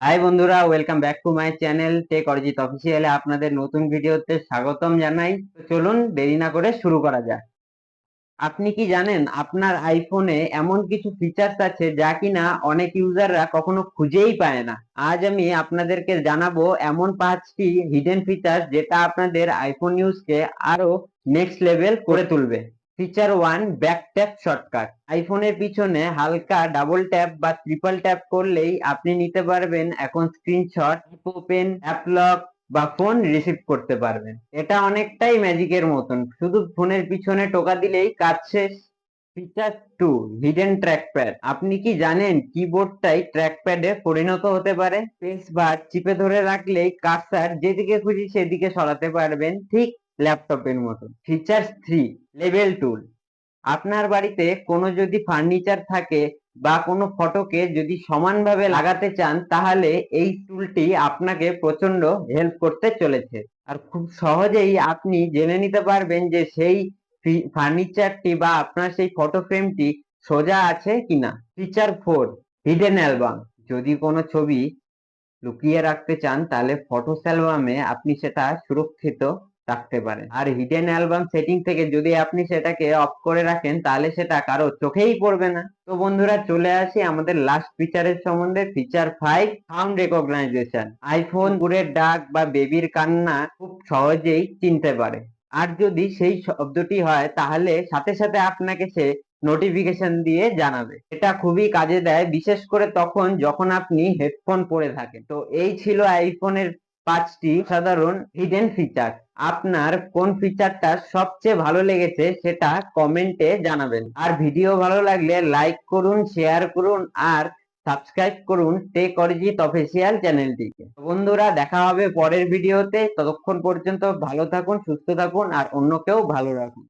High বন্ধুরা welcome back to my channel tech Arijit অফিসিয়ালে আপনাদের নতুন ভিডিওতে স্বাগতম জানাই। চলুন, দেরি না করে শুরু করা যাক। আপনি কি জানেন, আপনার আইফোনে এমন কিছু ফিচার্স আছে যা কিনা অনেক ইউজাররা কখনো খুঁজেই পায় না। আজ আমি আপনাদেরকে জানাব এমন পাঁচটি হিডেন ফিচার্স যেটা আপনাদের আইফোন ইউজকে আরও নেক্সট লেভেল করে তুলবে। Feature one back tap shortcut আইফোনের পিছনে হালকা ডাবল ট্যাপ বা ট্রিপল ট্যাপ করলেই আপনি নিতে পারবেন এখন স্ক্রিনশট ওপেন অ্যাপ লক বা ফোন রিসিভ করতে পারবেন। এটা অনেকটাই ম্যাজিকের মতন। শুধু ফোনের পিছনে টোকা দিলেই কাজ শেষ। ফিচার টু হিডেন ট্র্যাকপ্যাড আপনি কি জানেন কিবোর্ডটাই ট্র্যাকপ্যাডে পরিণত হতে পারে? স্পেস বার চিপে ধরে রাখলেই কার্সার যেদিকে খুশি সেদিকে সরাতে পারবেন ঠিক ল্যাপটপের মতো ফিচার থ্রি লেভেল টুল আপনার বাড়িতে কোনো যদি ফার্নিচার থাকে বা কোনো ফটোকে যদি সমানভাবে লাগাতে চান, তাহলে এই টুলটি আপনাকে প্রচণ্ড হেল্প করতে চলেছে। আর খুব সহজেই আপনি জেনে নিতে পারবেন যে সেই ফার্নিচারটি বা আপনার সেই ফটো ফ্রেমটি সোজা আছে কিনা। ফিচার ফোর হিডেন অ্যালবাম যদি কোনো ছবি লুকিয়ে রাখতে চান, তাহলে ফটোস অ্যালবামে আপনি সেটা সুরক্ষিত রাখতে পারেন আর হিডেন অ্যালবাম সেটিং থেকে যদি আপনি সেটাকে অফ করে রাখেন, তাহলে সেটা কারও চোখেই পড়বে না। তো বন্ধুরা, চলে আসি আমাদের লাস্ট ফিচারের সম্বন্ধে। Feature five sound recognition iPhone পুরের ডাক বা বেবির কান্না খুব সহজেই চিনতে পারে। আর যদি সেই শব্দটি হয়, তাহলে সাথে সাথে আপনাকে সে নোটিফিকেশন দিয়ে জানাবে। এটা খুবই কাজে দেয়, বিশেষ করে তখন যখন আপনি হেডফোন পরে থাকেন। তো এই ছিল আইফোনের পাঁচটি সাধারণ হিডেন ফিচার আপনার কোন ফিচারটা সবচেয়ে ভালো লেগেছে সেটা কমেন্টে জানাবেন। আর ভিডিও ভালো লাগলে লাইক করুন শেয়ার করুন, আর সাবস্ক্রাইব করুন টেক অরিজিৎ অফিসিয়াল চ্যানেলটিকে। বন্ধুরা, দেখা হবে পরের ভিডিওতে। ততক্ষণ পর্যন্ত ভালো থাকুন, সুস্থ থাকুন, আর অন্যকেও ভালো রাখুন।